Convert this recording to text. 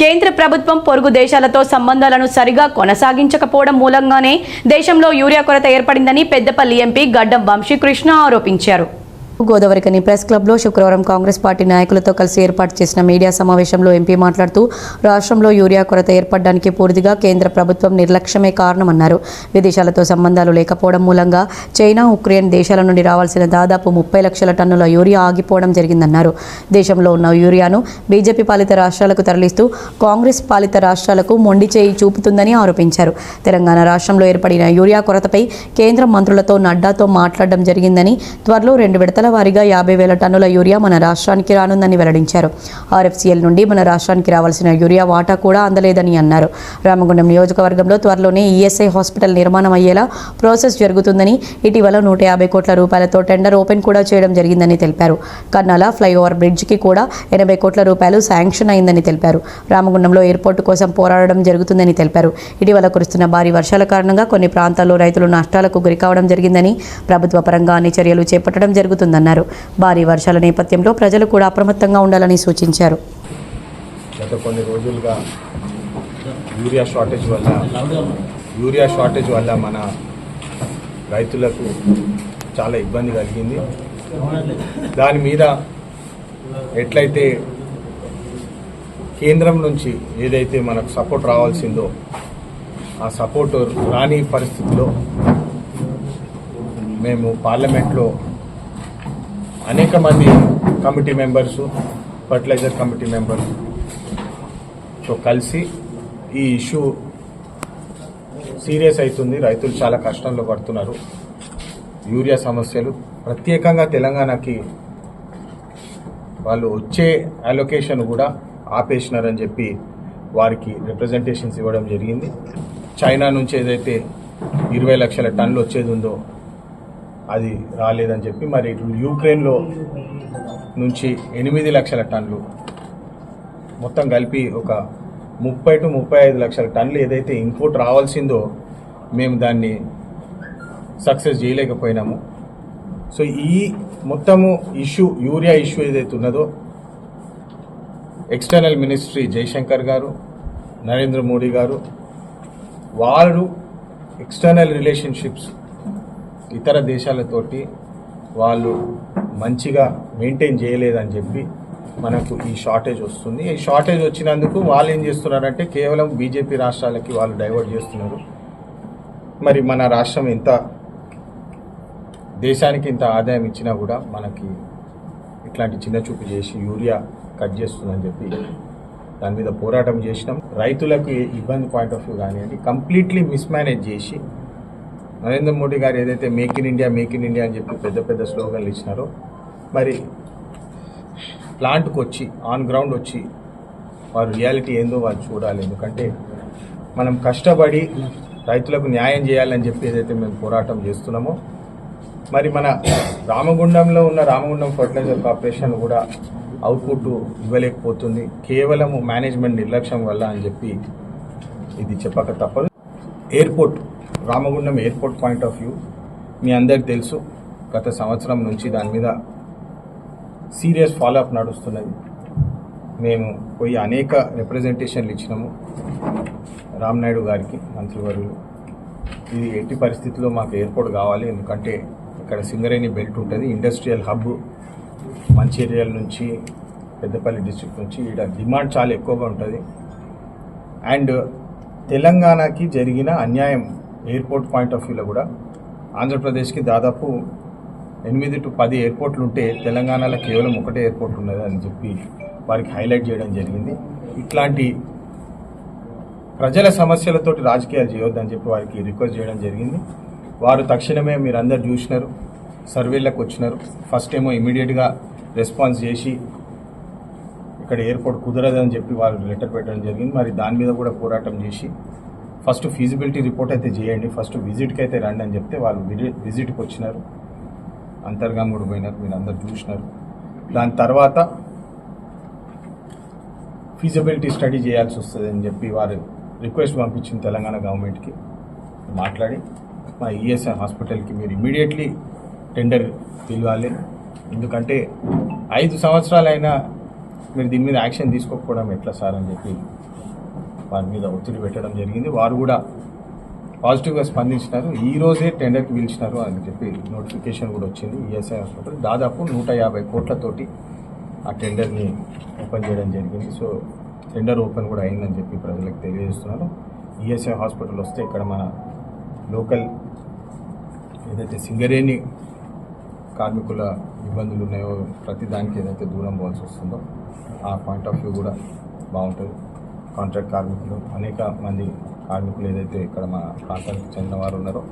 కేంద్ర ప్రభుత్వం పొరుగు దేశాలతో సంబంధాలను సరిగా కొనసాగించకపోవడం మూలంగానే దేశంలో యూరియా కొరత ఏర్పడిందని పెద్దపల్లి ఎంపీ గడ్డం వంశీకృష్ణ ఆరోపించారు. గోదావరికని ప్రెస్ క్లబ్లో శుక్రవారం కాంగ్రెస్ పార్టీ నాయకులతో కలిసి ఏర్పాటు చేసిన మీడియా సమావేశంలో ఎంపీ మాట్లాడుతూ రాష్ట్రంలో యూరియా కొరత ఏర్పడడానికి పూర్తిగా కేంద్ర ప్రభుత్వం నిర్లక్ష్యమే కారణమన్నారు. విదేశాలతో సంబంధాలు లేకపోవడం మూలంగా చైనా ఉక్రెయిన్ దేశాల నుండి రావాల్సిన దాదాపు ముప్పై లక్షల టన్నుల యూరియా ఆగిపోవడం జరిగిందన్నారు. దేశంలో ఉన్న యూరియాను బీజేపీ పాలిత రాష్ట్రాలకు తరలిస్తూ కాంగ్రెస్ పాలిత రాష్ట్రాలకు మొండి చేయి చూపుతుందని ఆరోపించారు. తెలంగాణ రాష్ట్రంలో ఏర్పడిన యూరియా కొరతపై కేంద్ర మంత్రులతో నడ్డాతో మాట్లాడడం జరిగిందని త్వరలో రెండు విడతల వారీగా యాభై వేల టన్నుల యూరియా మన రాష్ట్రానికి రానుందని వెల్లడించారు. ఆర్ఎఫ్సీఎల్ నుండి మన రాష్ట్రానికి రావాల్సిన యూరియా వాటా కూడా అందలేదని అన్నారు. రామగుండం నియోజకవర్గంలో త్వరలోనే ఈఎస్ఐ హాస్పిటల్ నిర్మాణం అయ్యేలా ప్రాసెస్ జరుగుతుందని ఇటీవల నూట యాభై కోట్ల రూపాయలతో టెండర్ ఓపెన్ కూడా చేయడం జరిగిందని తెలిపారు. కర్నాల ఫ్లైఓవర్ బ్రిడ్జ్కి కూడా ఎనభై కోట్ల రూపాయలు శాంక్షన్ అయిందని తెలిపారు. రామగుండంలో ఎయిర్పోర్టు కోసం పోరాడడం జరుగుతుందని తెలిపారు. ఇటీవల కురుస్తున్న భారీ వర్షాల కారణంగా కొన్ని ప్రాంతాల్లో రైతులు నష్టాలకు గురికావడం జరిగిందని ప్రభుత్వ పరంగా అన్ని చర్యలు చేపట్టడం జరుగుతుందని జరుగుతుందన్నారు భారీ వర్షాల నేపథ్యంలో ప్రజలు కూడా అప్రమత్తంగా ఉండాలని సూచించారు. గత కొన్ని రోజులుగా యూరియా షార్టేజ్ వల్ల యూరియా షార్టేజ్ వల్ల మన రైతులకు చాలా ఇబ్బంది కలిగింది. దాని మీద ఎట్లయితే కేంద్రం నుంచి ఏదైతే మనకు సపోర్ట్ రావాల్సిందో ఆ సపోర్ట్ రాని పరిస్థితిలో మేము పార్లమెంట్లో అనేక మంది committee members fertiliser committee members so కలిసి ఈ ఇష్యూ సీరియస్ అవుతుంది. రైతులు చాలా కష్టంలో పడుతున్నారు. యూరియా సమస్యలు. ప్రత్యేకంగా తెలంగాణకి వాళ్ళు వచ్చే అలొకేషన్ కూడా ఆపేసినారని చెప్పి వారికి రిప్రజెంటేషన్స్ ఇవ్వడం జరిగింది. చైనా నుంచి ఏదైతే ఇరవై లక్షల టన్నులు వచ్చేది ఉందో అది రాలేదని చెప్పి మరి ఇటు యూక్రెయిన్లో నుంచి ఎనిమిది లక్షల టన్నులు మొత్తం కలిపి ఒక ముప్పై టు ముప్పై ఐదు లక్షల టన్నులు ఏదైతే ఇంపోర్ట్ రావాల్సిందో మేము దాన్ని సక్సెస్ చేయలేకపోయినాము. సో ఈ మొత్తము ఇష్యూ యూరియా ఇష్యూ ఏదైతే ఉన్నదో ఎక్స్టర్నల్ మినిస్ట్రీ జయశంకర్ గారు నరేంద్ర మోడీ గారు వారు ఎక్స్టర్నల్ రిలేషన్షిప్స్ ఇతర దేశాలతోటి వాళ్ళు మంచిగా మెయింటైన్ చేయలేదని చెప్పి మనకు ఈ షార్టేజ్ వస్తుంది. ఈ షార్టేజ్ వచ్చినందుకు వాళ్ళు ఏం చేస్తున్నారంటే కేవలం బీజేపీ రాష్ట్రాలకి వాళ్ళు డైవర్ట్ చేస్తున్నారు. మరి మన రాష్ట్రం ఎంత దేశానికి ఇంత ఆదాయం ఇచ్చినా కూడా మనకి ఇట్లాంటి చిన్న చూపు చేసి యూరియా కట్ చేస్తుందని చెప్పి దాని మీద పోరాటం చేసినాం. రైతులకు ఇబ్బంది పాయింట్ ఆఫ్ వ్యూ కానివ్వండి కంప్లీట్లీ మిస్మేనేజ్ చేసి నరేంద్ర మోడీ గారు ఏదైతే make in India make in India అని చెప్పి పెద్ద పెద్ద స్లోగన్లు ఇచ్చినారో మరి ప్లాంట్కి వచ్చి ఆన్ గ్రౌండ్ వచ్చి వారు రియాలిటీ ఏందో వాళ్ళు చూడాలి. ఎందుకంటే మనం కష్టపడి రైతులకు న్యాయం చేయాలని చెప్పి ఏదైతే మేము పోరాటం చేస్తున్నామో మరి మన రామగుండంలో ఉన్న రామగుండం ఫర్టిలైజర్ కార్పొరేషన్ కూడా అవుట్పుట్ ఇవ్వలేకపోతుంది. కేవలం మేనేజ్మెంట్ నిర్లక్ష్యం వల్ల అని చెప్పి ఇది చెప్పక తప్పదు. Airport Ramagundam airport point of view. మీ అందరికి తెలుసు గత సంవత్సరం నుంచి దాని మీద సీరియస్ ఫాలోఅప్ నడుస్తున్నది. మేము పోయి అనేక రిప్రజెంటేషన్లు ఇచ్చినాము. రామ్నాయుడు గారికి మంత్రివర్యులు. ఇది ఎట్టి పరిస్థితుల్లో మాకు ఎయిర్పోర్ట్ కావాలి ఎందుకంటే ఇక్కడ సింగరేణి బెల్ట్ ఉంటుంది. ఇండస్ట్రియల్ హబ్ మంచిర్యాల నుంచి పెద్దపల్లి డిస్ట్రిక్ట్ నుంచి ఇక్కడ డిమాండ్ చాలా ఎక్కువగా ఉంటుంది. అండ్ తెలంగాణకి జరిగిన అన్యాయం ఎయిర్పోర్ట్ పాయింట్ ఆఫ్ వ్యూలో కూడా ఆంధ్రప్రదేశ్కి దాదాపు ఎనిమిది టు పది ఎయిర్పోర్ట్లు ఉంటే తెలంగాణలో కేవలం ఒకటే ఎయిర్పోర్ట్ ఉన్నది అని చెప్పి వారికి హైలైట్ చేయడం జరిగింది. ఇట్లాంటి ప్రజల సమస్యలతోటి రాజకీయాలు చేయొద్దని చెప్పి వారికి రిక్వెస్ట్ చేయడం జరిగింది. వారు తక్షణమే మీరందరు చూసినారు సర్వేలకు వచ్చినారు. ఫస్ట్ ఏమో ఇమీడియట్గా రెస్పాన్స్ చేసి ఇక్కడ ఎయిర్పోర్ట్ కుదరదని చెప్పి వాళ్ళు లెటర్ పెట్టడం జరిగింది. మరి దాని మీద కూడా పోరాటం చేసి ఫస్ట్ ఫీజిబిలిటీ రిపోర్ట్ అయితే చేయండి. ఫస్ట్ విజిట్కి అయితే రండి అని చెప్తే వాళ్ళు విజి- విజిట్కి వచ్చినారు. అంతర్గంగుడు పోయినారు. మీరు అందరు చూసినారు. దాని తర్వాత ఫీజిబిలిటీ స్టడీ చేయాల్సి వస్తుంది అని చెప్పి వారు రిక్వెస్ట్ పంపించింది తెలంగాణ గవర్నమెంట్కి మాట్లాడి మా ఈఎస్ఐ హాస్పిటల్కి మీరు ఇమీడియట్లీ టెండర్ పిలవాలి. ఎందుకంటే ఐదు సంవత్సరాలైనా మీరు దీని మీద యాక్షన్ తీసుకోకపోవడం ఎట్లా సార్ అని చెప్పి వారి మీద ఒత్తిడి పెట్టడం జరిగింది. వారు కూడా పాజిటివ్గా స్పందించినారు. ఈ రోజే టెండర్కి పిలిచినారు అని చెప్పి నోటిఫికేషన్ కూడా వచ్చింది ఈఎస్ఐ హాస్పిటల్. దాదాపు నూట యాభై కోట్లతోటి ఆ టెండర్ని ఓపెన్ చేయడం జరిగింది. సో టెండర్ ఓపెన్ కూడా అయిందని చెప్పి ప్రజలకు తెలియజేస్తున్నారు. ఈఎస్ఐ హాస్పిటల్ వస్తే ఇక్కడ మన లోకల్ ఏదైతే సింగరేణి కార్మికుల ఇబ్బందులు ఉన్నాయో ప్రతి దానికి ఏదైతే దూరం పోవాల్సి వస్తుందో ఆ పాయింట్ ఆఫ్ వ్యూ కూడా బాగుంటుంది. కాంట్రాక్ట్ కార్మికులు అనేక మంది కార్మికులు ఏదైతే ఇక్కడ మన ప్రాంతానికి చెందిన వారు ఉన్నారో